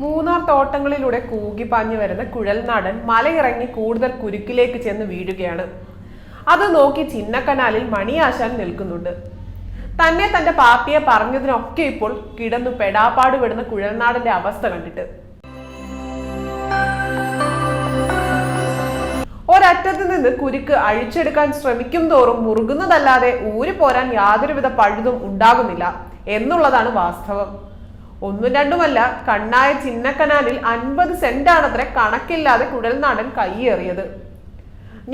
മൂന്നാർ തോട്ടങ്ങളിലൂടെ കൂകിപ്പാഞ്ഞു വരുന്ന കുഴൽനാടൻ മലയിറങ്ങി കൂടുതൽ കുരുക്കിലേക്ക് ചെന്ന് വീഴുകയാണ്. അത് നോക്കി ചിന്നക്കനാലിൽ മണിയാശാൻ നിൽക്കുന്നുണ്ട്. തന്നെ തന്റെ പാപ്പിയെ പറഞ്ഞതിനൊക്കെ ഇപ്പോൾ കിടന്നു പെടാപ്പാട് വിടുന്ന കുഴൽനാടന്റെ അവസ്ഥ കണ്ടിട്ട്. ഒരറ്റത്ത് നിന്ന് കുരുക്ക് അഴിച്ചെടുക്കാൻ ശ്രമിക്കും തോറും മുറുകുന്നതല്ലാതെ ഊരി പോരാൻ യാതൊരുവിധ പഴുതും ഉണ്ടാകുന്നില്ല എന്നുള്ളതാണ് വാസ്തവം. ഒന്നും രണ്ടുമല്ല കണ്ണായ ചിന്നക്കനാലിൽ അൻപത് സെന്റാണത്രേ കണക്കില്ലാതെ കുഴൽനാടൻ കൈയേറിയത്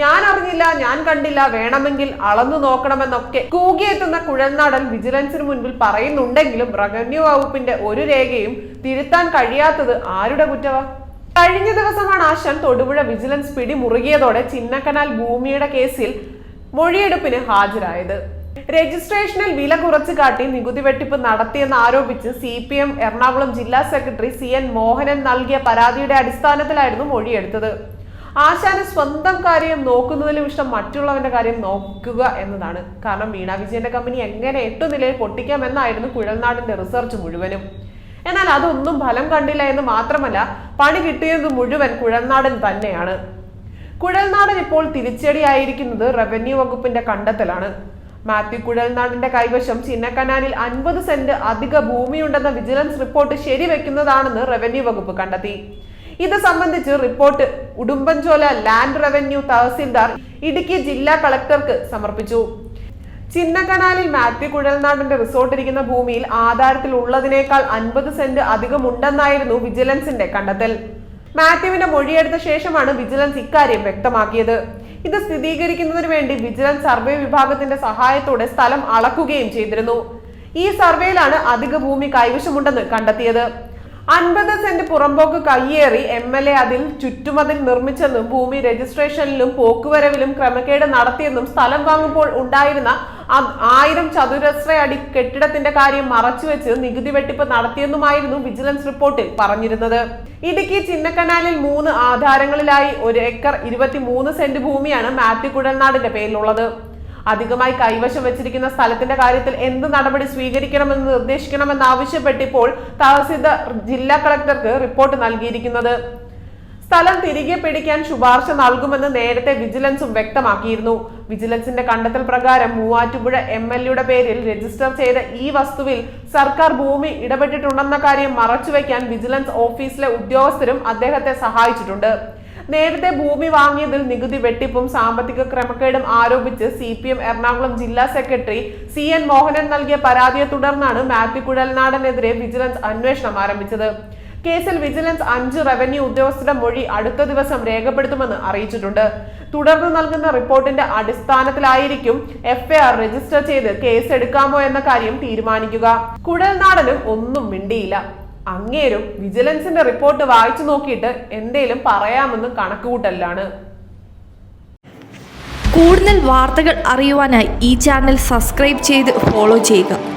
ഞാൻ അറിഞ്ഞില്ല ഞാൻ കണ്ടില്ല വേണമെങ്കിൽ അളന്നു നോക്കണമെന്നൊക്കെ. കൂകിയെത്തുന്ന കുഴൽനാടൻ വിജിലൻസിന് മുൻപിൽ പറയുന്നുണ്ടെങ്കിലും റവന്യൂ വകുപ്പിന്റെ ഒരു രേഖയും തിരുത്താൻ കഴിയാത്തത് ആരുടെ കുറ്റവാ? കഴിഞ്ഞ ദിവസമാണ് ആശാൻ തൊടുപുഴ വിജിലൻസ് പിടിമുറുകിയതോടെ ചിന്നക്കനാൽ ഭൂമിയുടെ കേസിൽ മൊഴിയെടുപ്പിന് ഹാജരായത്. രജിസ്ട്രേഷനിൽ വില കുറച്ച് കാട്ടി നികുതി വെട്ടിപ്പ് നടത്തിയെന്ന് ആരോപിച്ച് സി പി എം എറണാകുളം ജില്ലാ സെക്രട്ടറി സി എൻ മോഹനൻ നൽകിയ പരാതിയുടെ അടിസ്ഥാനത്തിലായിരുന്നു മൊഴിയെടുത്തത്. ആശാന് സ്വന്തം കാര്യം നോക്കുന്നതിലും ഇഷ്ടം മറ്റുള്ളവന്റെ കാര്യം നോക്കുക എന്നതാണ്. കാരണം വീണ വിജയന്റെ കമ്പനി എങ്ങനെ എട്ടു നിലയിൽ പൊട്ടിക്കാമെന്നായിരുന്നു കുഴൽനാടിന്റെ റിസർച്ച് മുഴുവനും. എന്നാൽ അതൊന്നും ഫലം കണ്ടില്ല എന്ന് മാത്രമല്ല പണി കിട്ടിയത് മുഴുവൻ കുഴൽനാടൻ തന്നെയാണ്. കുഴൽനാടൻ ഇപ്പോൾ തിരിച്ചടിയായിരിക്കുന്നത് റവന്യൂ വകുപ്പിന്റെ കണ്ടെത്തലാണ്. മാത്യു കുഴൽനാടിന്റെ കൈവശം ചിന്നക്കനാലിൽ അൻപത് സെന്റ് അധിക ഭൂമിയുണ്ടെന്ന വിജിലൻസ് റിപ്പോർട്ട് ശരിവെക്കുന്നതാണെന്ന് റവന്യൂ വകുപ്പ് കണ്ടെത്തി. ഇത് സംബന്ധിച്ച് report Udumbanchola land revenue tahsildar Idukki ജില്ലാ കളക്ടർക്ക് സമർപ്പിച്ചു. ചിന്നക്കനാലിൽ മാത്യു കുഴൽനാടിന്റെ റിസോർട്ട് ഇരിക്കുന്ന ഭൂമിയിൽ ആധാരത്തിൽ ഉള്ളതിനേക്കാൾ അൻപത് സെന്റ് അധികമുണ്ടെന്നായിരുന്നു വിജിലൻസിന്റെ കണ്ടെത്തൽ. മാത്യുവിന്റെ മൊഴിയെടുത്ത ശേഷമാണ് വിജിലൻസ് ഇക്കാര്യം വ്യക്തമാക്കിയത്. ഇത് സ്ഥിരീകരിക്കുന്നതിന് വേണ്ടി വിജിലൻസ് സർവേ വിഭാഗത്തിന്റെ സഹായത്തോടെ സ്ഥലം അളക്കുകയും ചെയ്തിരുന്നു. ഈ സർവേയിലാണ് അധിക ഭൂമി കൈവശമുണ്ടെന്ന് കണ്ടെത്തിയത്. അൻപത് സെന്റ് പുറമ്പോക്ക് കയ്യേറി എം എൽ എ അതിൽ ചുറ്റുമതിൽ നിർമ്മിച്ചെന്നും ഭൂമി രജിസ്ട്രേഷനിലും പോക്കുവരവിലും ക്രമക്കേട് നടത്തിയെന്നും സ്ഥലം വാങ്ങുമ്പോൾ ഉണ്ടായിരുന്ന ആയിരം ചതുരശ്ര അടി കെട്ടിടത്തിന്റെ കാര്യം മറച്ചുവെച്ച് നികുതി വെട്ടിപ്പ് നടത്തിയെന്നുമായിരുന്നു വിജിലൻസ് റിപ്പോർട്ടിൽ പറഞ്ഞിരുന്നത്. ഇടുക്കി ചിന്നക്കനാലിൽ മൂന്ന് ആധാരങ്ങളിലായി ഒരു ഏക്കർ ഇരുപത്തി മൂന്ന് സെന്റ് ഭൂമിയാണ് മാത്യു കുഴൽനാടിന്റെ പേരിലുള്ളത്. അധികമായി കൈവശം വെച്ചിരിക്കുന്ന സ്ഥലത്തിന്റെ കാര്യത്തിൽ എന്ത് നടപടി സ്വീകരിക്കണമെന്ന് നിർദ്ദേശിക്കണമെന്ന് ആവശ്യപ്പെട്ടിപ്പോൾ തഹസിൽദാർ ജില്ലാ കളക്ടർക്ക് റിപ്പോർട്ട് നൽകിയിരിക്കുന്നത്. സ്ഥലം തിരികെ പിടിക്കാൻ ശുപാർശ നൽകുമെന്ന് നേരത്തെ വിജിലൻസും വ്യക്തമാക്കിയിരുന്നു. വിജിലൻസിന്റെ കണ്ടെത്തൽ പ്രകാരം മൂവാറ്റുപുഴ എം എൽ എയുടെ പേരിൽ രജിസ്റ്റർ ചെയ്ത ഈ വസ്തുവിൽ സർക്കാർ ഭൂമി ഇടപെട്ടിട്ടുണ്ടെന്ന കാര്യം മറച്ചുവെക്കാൻ വിജിലൻസ് ഓഫീസിലെ ഉദ്യോഗസ്ഥരും അദ്ദേഹത്തെ സഹായിച്ചിട്ടുണ്ട്. നേരത്തെ ഭൂമി വാങ്ങിയതിൽ നികുതി വെട്ടിപ്പും സാമ്പത്തിക ക്രമക്കേടും ആരോപിച്ച് സി പി എം എറണാകുളം ജില്ലാ സെക്രട്ടറി സി എൻ മോഹനൻ നൽകിയ പരാതിയെ തുടർന്നാണ് മാത്യു കുഴൽനാടനെതിരെ വിജിലൻസ് അന്വേഷണം ആരംഭിച്ചത്. കേസിൽ വിജിലൻസ് അഞ്ച് റവന്യൂ ഉദ്യോഗസ്ഥരുടെ മൊഴി അടുത്ത ദിവസം രേഖപ്പെടുത്തുമെന്ന് അറിയിച്ചിട്ടുണ്ട്. തുടർന്ന് നൽകുന്ന റിപ്പോർട്ടിന്റെ അടിസ്ഥാനത്തിലായിരിക്കും എഫ്ഐആർ രജിസ്റ്റർ ചെയ്ത് കേസ് എടുക്കാമോ എന്ന കാര്യം തീരുമാനിക്കുക. കുഴൽനാടനും ഒന്നും മിണ്ടിയില്ല. അങ്ങേരും വിജിലൻസിന്റെ റിപ്പോർട്ട് വായിച്ചു നോക്കിയിട്ട് എന്തേലും പറയാമെന്ന് കണക്കുകൂട്ടലാണ്. കൂടുതൽ വാർത്തകൾ അറിയുവാനായി ഈ ചാനൽ സബ്സ്ക്രൈബ് ചെയ്ത് ഫോളോ ചെയ്യുക.